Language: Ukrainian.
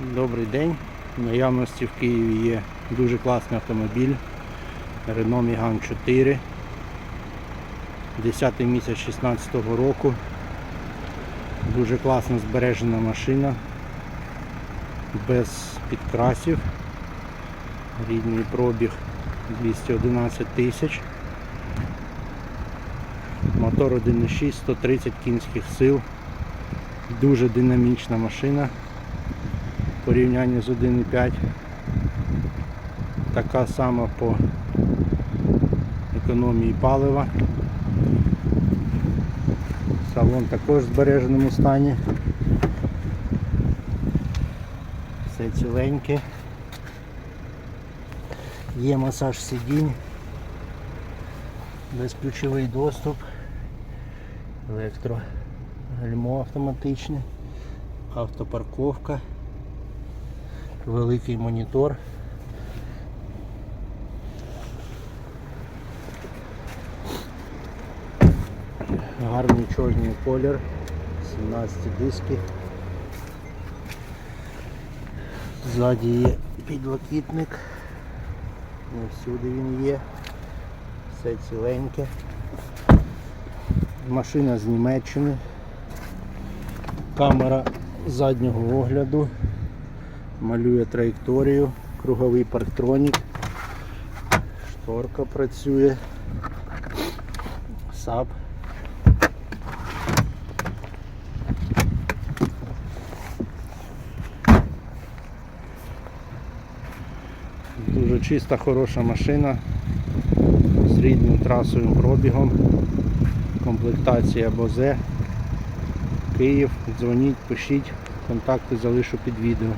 Добрий день. В наявності в Києві є дуже класний автомобіль Renault Megane 4. 10 місяць 16 року. Дуже класно збережена машина. Без підкрасів. Рідний пробіг 211 тисяч. Мотор 1.6, 130 кінських сил. Дуже динамічна машина порівнянні з 1.5. Така сама по економії палива. Салон також в збереженому стані. Все ціленьке. Є масаж сидінь, безключовий доступ, електрогальмо автоматичне, автопарковка, великий монітор. Гарний чорний колір, 17 диски. Ззаді є підлокітник. Не всюди він є. Все ціленьке. Машина з Німеччини. Камера заднього огляду. Малює траєкторію, круговий парктронік. Шторка працює. САП. Дуже чиста, хороша машина з рідним трасовим пробігом. Комплектація Бозе. Київ. Дзвоніть, пишіть, контакти залишу під відео.